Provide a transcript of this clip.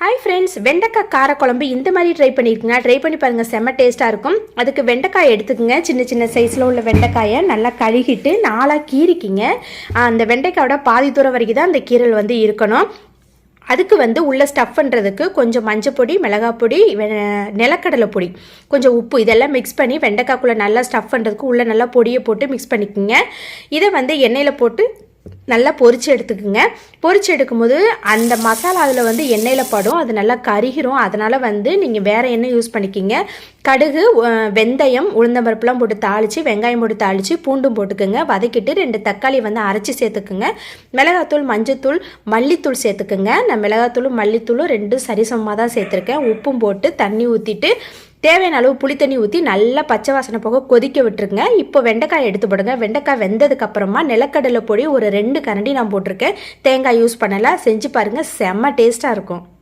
Hi friends வெண்டைக்காய் காரக்குழம்பு இந்த மாதிரி ட்ரை பண்ணியிருக்குங்க ட்ரை பண்ணி பாருங்கள் செம்ம டேஸ்ட்டாக இருக்கும். அதுக்கு வெண்டைக்காய் எடுத்துக்கோங்க. சின்ன சின்ன சைஸில் உள்ள வெண்டைக்காயை நல்லா கழுகிட்டு நாலாக கீறிக்கிங்க. அந்த வெண்டைக்காயோட பாதி தூரம் வரைக்கும் தான் அந்த கீரல் வந்து இருக்கணும். அதுக்கு வந்து உள்ளே ஸ்டஃப் பண்ணுறதுக்கு கொஞ்சம் மஞ்சப்பொடி மிளகாப்பொடி வெ- நிலக்கடலை பொடி. கொஞ்சம் உப்பு இதெல்லாம் மிக்ஸ் பண்ணி வெண்டைக்காய்க்குள்ளே நல்லா ஸ்டஃப் பண்ணுறதுக்கு உள்ளே நல்லா பொடியை போட்டு மிக்ஸ் பண்ணிக்கோங்க. இதை வந்து எண்ணெயில் போட்டு நல்லா பொரிச்சு எடுத்துக்குங்க. பொறிச்சு எடுக்கும்போது அந்த மசாலா அதில் வந்து எண்ணெயில் படும். அது நல்லா கருகிரும். அதனால் வந்து நீங்கள் வேறு எண்ணெய் யூஸ் பண்ணிக்கிங்க. கடுகு வெந்தயம் உளுந்தம்பருப்புலாம் போட்டு தாளித்து வெங்காயம் போட்டு தாளித்து பூண்டும் போட்டுக்குங்க. வதக்கிட்டு ரெண்டு தக்காளி வந்து அரைச்சி சேர்த்துக்குங்க. மிளகாத்தூள் மஞ்சத்தூள் மல்லித்தூள் சேர்த்துக்குங்க. நான் மிளகாத்தூளும் மல்லித்தூளும் ரெண்டும் சரிசமமாக தான் சேர்த்துருக்கேன். உப்பும் போட்டு தண்ணி ஊற்றிட்டு தேவையான அளவு புளி தண்ணி ஊற்றி நல்லா பச்சை வாசனை போக கொதிக்க விட்டுருங்க. இப்போ வெண்டைக்காய் எடுத்து போடுங்க. வெண்டைக்காய் வெந்ததுக்கப்புறமா நிலக்கடலை பொடி ஒரு ரெண்டு ரெண்டு கரண்டி நான் போட்டிருக்கேன். தேங்காய் யூஸ் பண்ணலை. செஞ்சு பாருங்கள் செம்ம டேஸ்ட்டாக இருக்கும்.